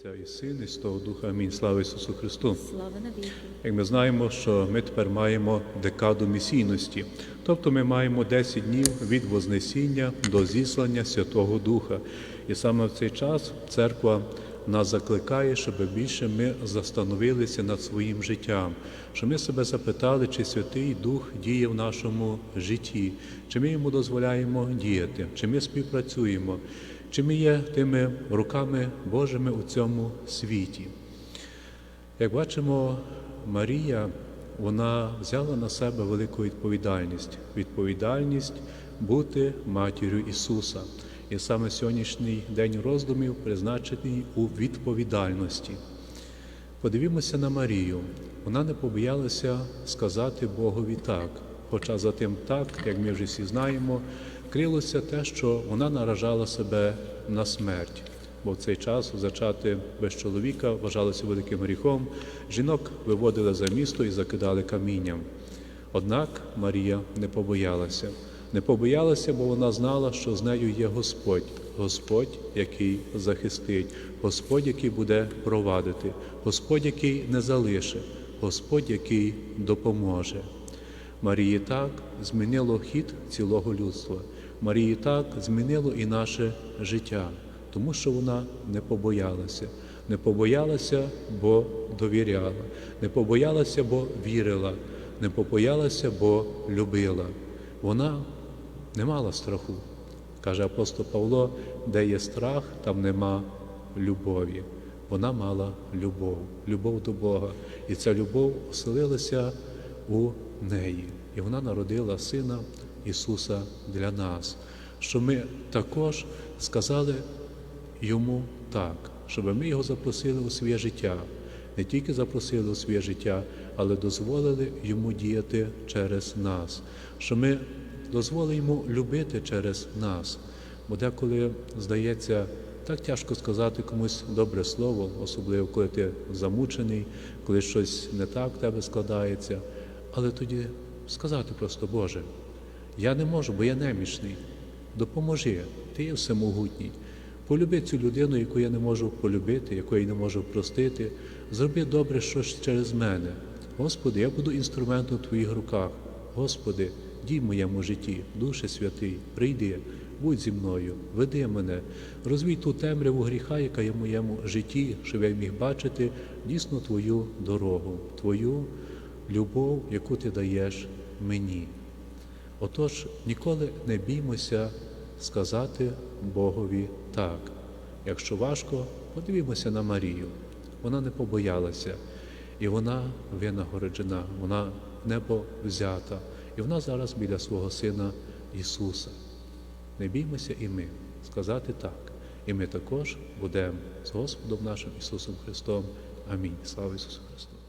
Отця і Син, і Святого Духа. Амінь. Слава Ісусу Христу. Слава навіки. Як ми знаємо, що ми тепер маємо декаду місійності, тобто ми маємо 10 днів від Вознесіння до зіслання Святого Духа. І саме в цей час церква нас закликає, щоб більше ми застановилися над своїм життям, щоб ми себе запитали, чи Святий Дух діє в нашому житті, чи ми йому дозволяємо діяти, чи ми співпрацюємо, чи ми є тими руками Божими у цьому світі. Як бачимо, Марія вона взяла на себе велику відповідальність відповідальність бути матір'ю Ісуса. І саме сьогоднішній день роздумів призначений у відповідальності. Подивімося на Марію. Вона не побоялася сказати Богові так. Хоча за тим так, як ми вже всі знаємо, крилося те, що вона наражала себе на смерть. Бо в цей час зачати без чоловіка вважалося великим гріхом. Жінок виводили за місто і закидали камінням. Однак Марія не побоялася. Не побоялася, бо вона знала, що з нею є Господь, Господь, який захистить, Господь, який буде провадити, Господь, який не залишить, Господь, який допоможе. Марії так змінило хід цілого людства. Марії так змінило і наше життя, тому що вона не побоялася. Не побоялася, бо довіряла, не побоялася, бо вірила, не побоялася, бо любила. Вона не мала страху. Каже апостол Павло, де є страх, там нема любові. Вона мала любов, любов до Бога. І ця любов оселилася у неї. І вона народила Сина Ісуса для нас, що ми також сказали йому так, щоб ми його запросили у своє життя. Не тільки запросили у своє життя, але дозволили йому діяти через нас, що ми дозволили йому любити через нас. Бо деколи здається, так тяжко сказати комусь добре слово, особливо коли ти замучений, коли щось не так в тебе складається. Але тоді сказати просто, Боже, я не можу, бо я немічний. Допоможи, ти є всемогутній. Полюби цю людину, яку я не можу полюбити, яку я не можу простити. Зроби добре щось через мене. Господи, я буду інструментом в Твоїх руках. Господи, дій в моєму житті, Душе Святий, прийди, будь зі мною, веди мене, розвій ту темряву гріха, яка є в моєму житті, щоб я міг бачити дійсно Твою дорогу, Твою любов, яку Ти даєш мені. Отож, ніколи не біймося сказати Богові так. Якщо важко, подивімося на Марію. Вона не побоялася, і вона винагороджена, вона небо взята, і вона зараз біля свого Сина Ісуса. Не біймося і ми сказати так. І ми також будемо з Господом нашим Ісусом Христом. Амінь. Слава Ісусу Христу!